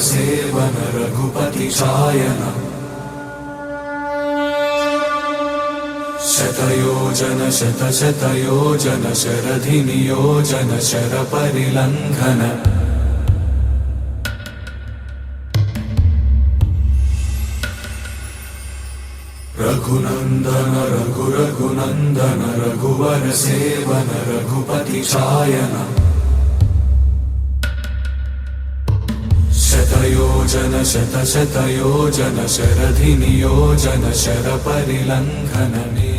Seven Raghupati चायन शतयोजन शतशतयोजन शरधि नियोजन शर परिलङ्घन रघुनन्दन रघु रघुनन्दन रघुवर सेवन रघुपति चायन शतयोजन शतशतयोजन शरधि नियोजन शर परिलङ्घनने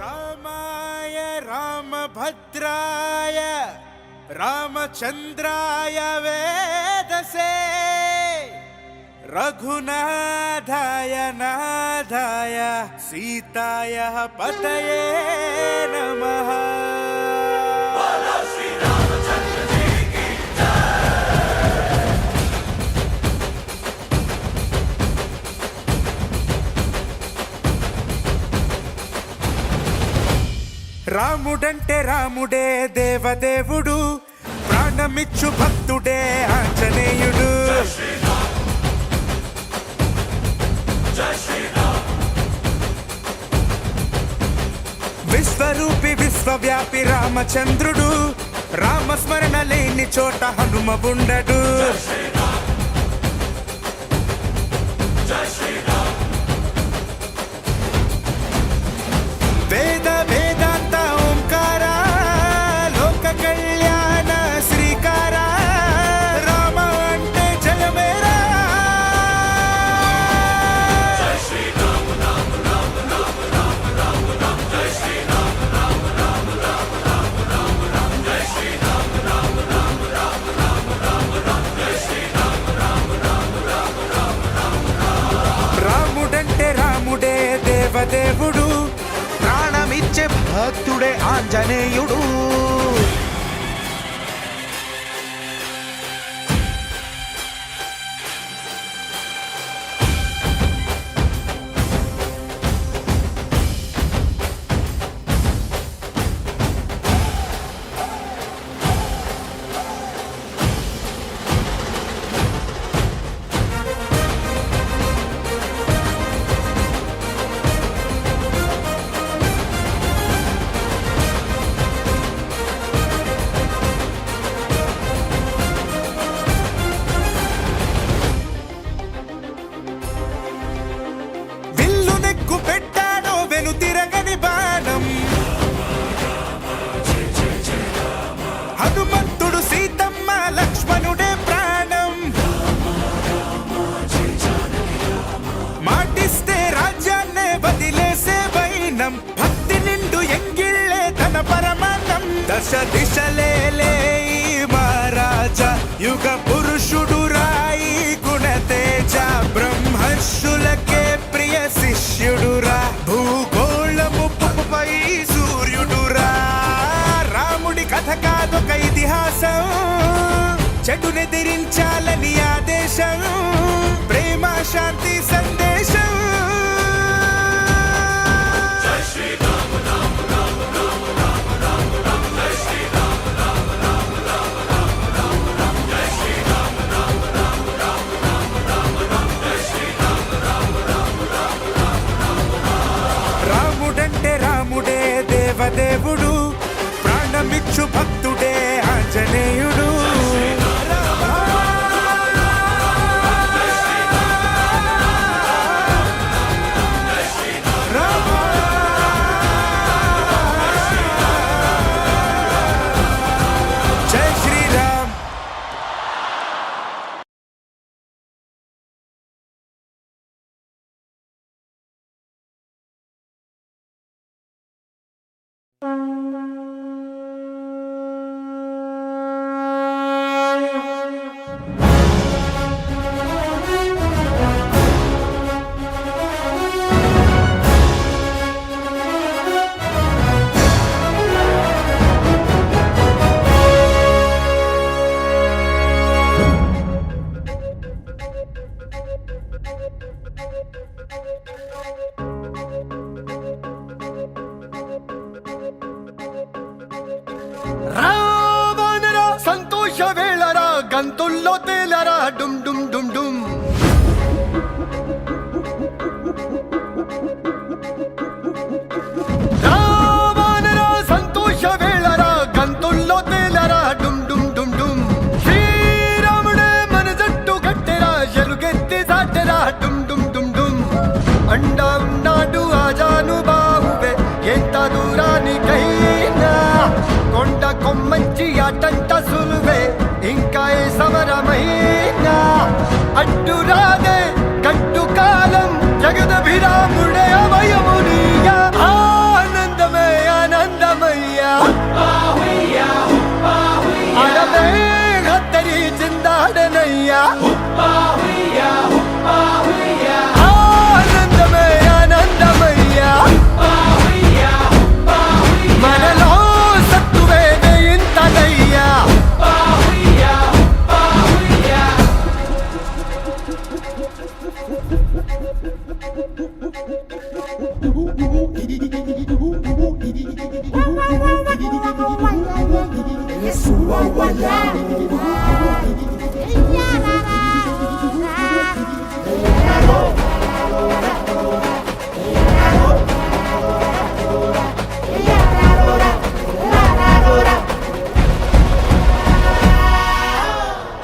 रामाय रामभद्राय रामचन्द्राय वेदसे रघुनाथाय नाथाय सीताय पतये नमः రాముడంటే రాముడే దేవదేవుడు ప్రాణమిచ్చు భక్తుడే ఆంజనేయుడు. విశ్వరూపి విశ్వవ్యాపి రామచంద్రుడు రామస్మరణ లేని చోట హనుమ ఉండడు. ఆకాశ దశ దిశలేలే మహారాజా. యుగ పురుషుడు రాయి గుణతేజ. బ్రహ్మర్షులకే ప్రియ శిష్యుడు రా భూగోళము పై సూర్యుడురా. రాముడి కథ కాదొక ఇతిహాసం. చెడునెదిరించాలని ఆదేశం. ప్రేమ శాంతి సందేశం. దేవుడు కొండ మంచి ఆటంట సులువే. ఇంకా ఏ సమరమైనా అడ్డు రాదే గట్టు కాలం జగదభిరాము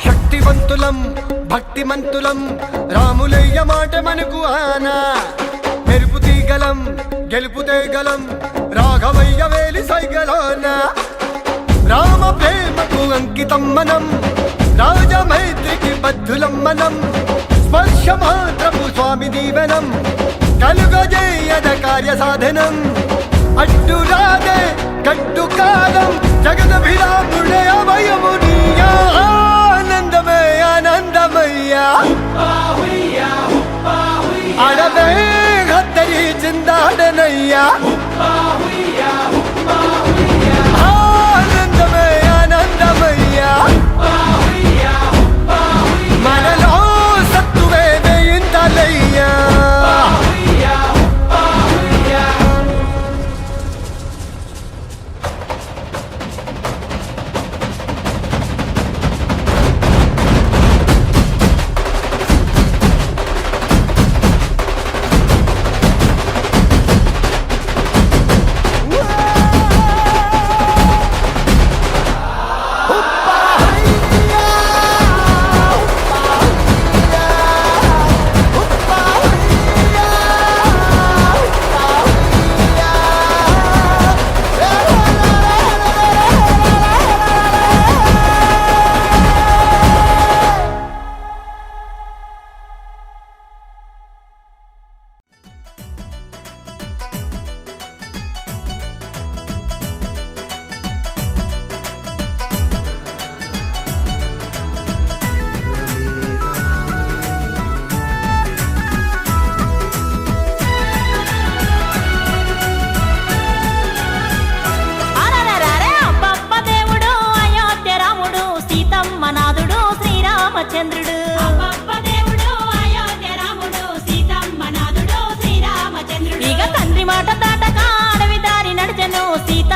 శక్తివంతులం భక్తిమంతులం రాములయ్య మాట మనకు ఆనా. మెరుపు తీగలం గెలుపు తేగలం రాఘవయ్య వేలి సైగలోనా. అంకితం మనం. రాజమైత్రికి బద్ధులం మనం. స్పర్శ మాత్రము స్వామి దీవనం. కలుగజేయద కార్య సాధనం. అడ్డు రాదే గడ్డు కాలం జగదభిరాముడే అభయము నీయా. ఆనందమే ఆనందమయ్యా. అడవే హత్తరి చిందాడనయ్యా. ఆనందమయ్యా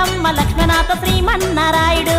సీతమ్మ లక్ష్మణాథ శ్రీమన్నారాయుడు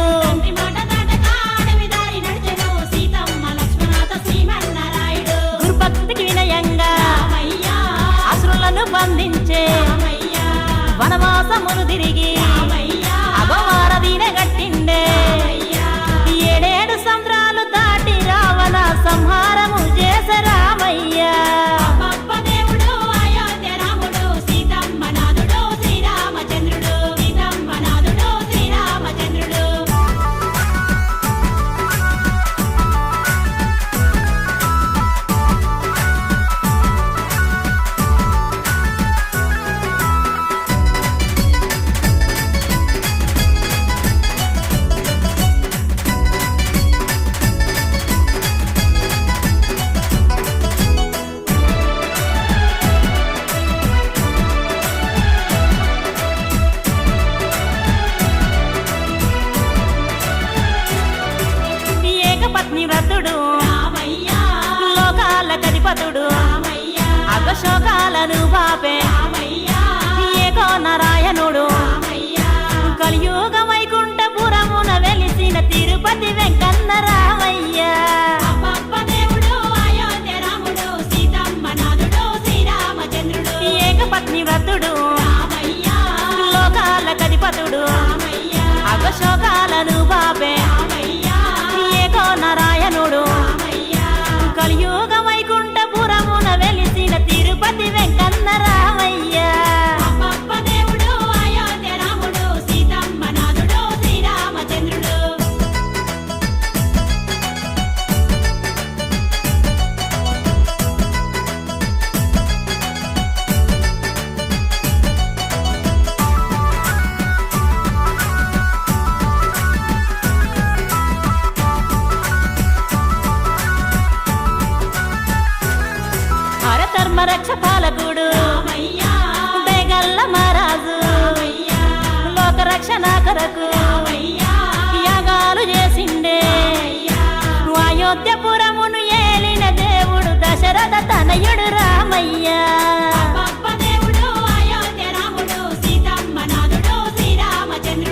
అయోధ్యరామయ్యుడు రామయ్య.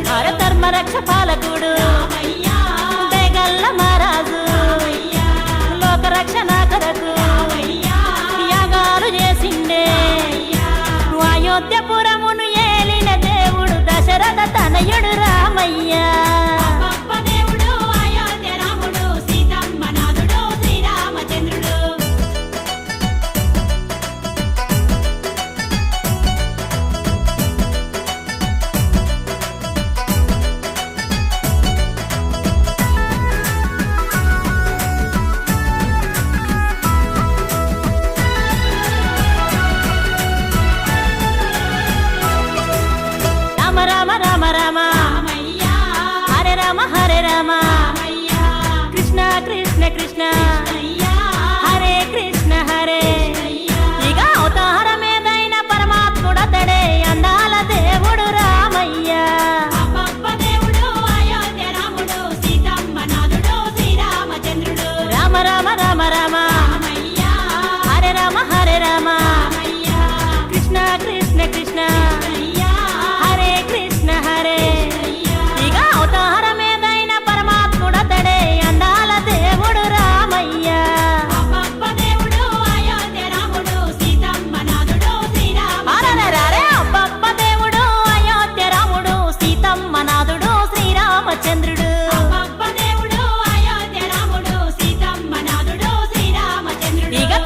భారతర్మ రక్ష పాలకుడు. రామచంద్రుడు.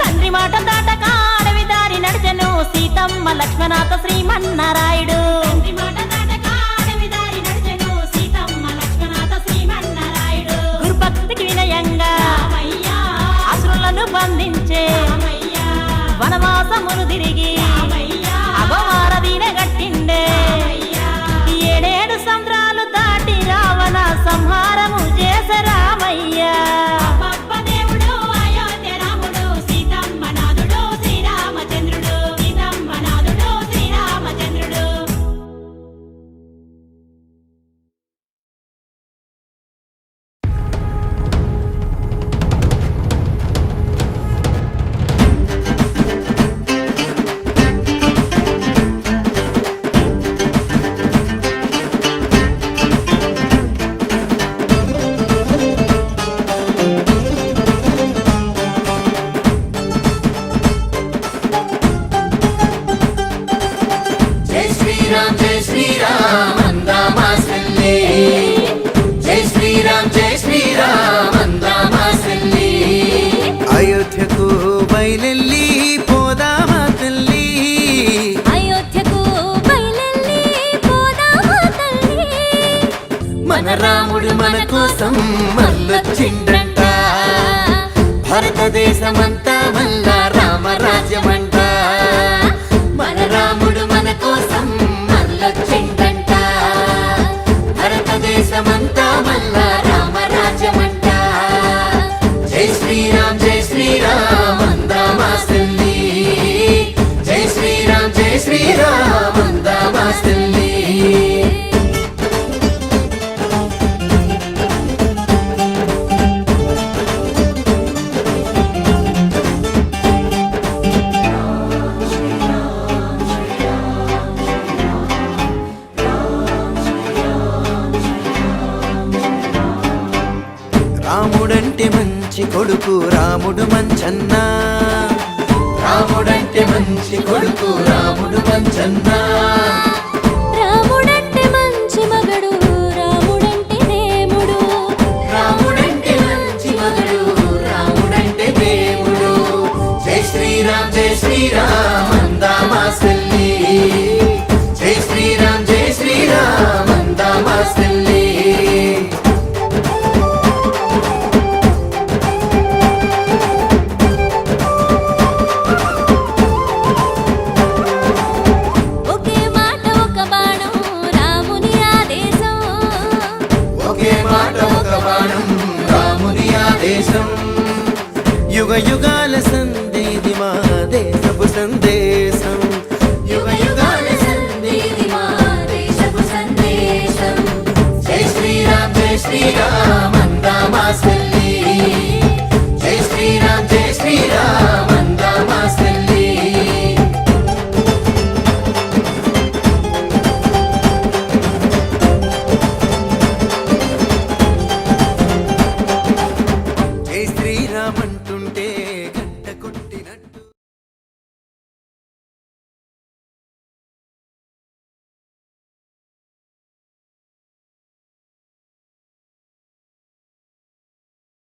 తండ్రి మాట దాటక అడవి దారి నడిచను. సీతమ్మ లక్ష్మణాథ శ్రీమన్నారాయుడు కోసం మల్లొచ్చిండంట భారతదేశమంతా మల్ల రామరాజ్యమంట. రాముడంటే మంచి కొడుకు రాముడు మంచన్నా. రాముడంటే మంచి కొడుకు రాముడు మంచన్నా. రాముడంటే మంచి మగడు రాముడంటే దేవుడు రాముడంటే మంచి మగడు రాముడంటే దేవుడు జై శ్రీరామ్ జై శ్రీరామ్ అందామా సెల్లి జై శ్రీరామ్ జై శ్రీరామ్ అందామా సెల్లి Rama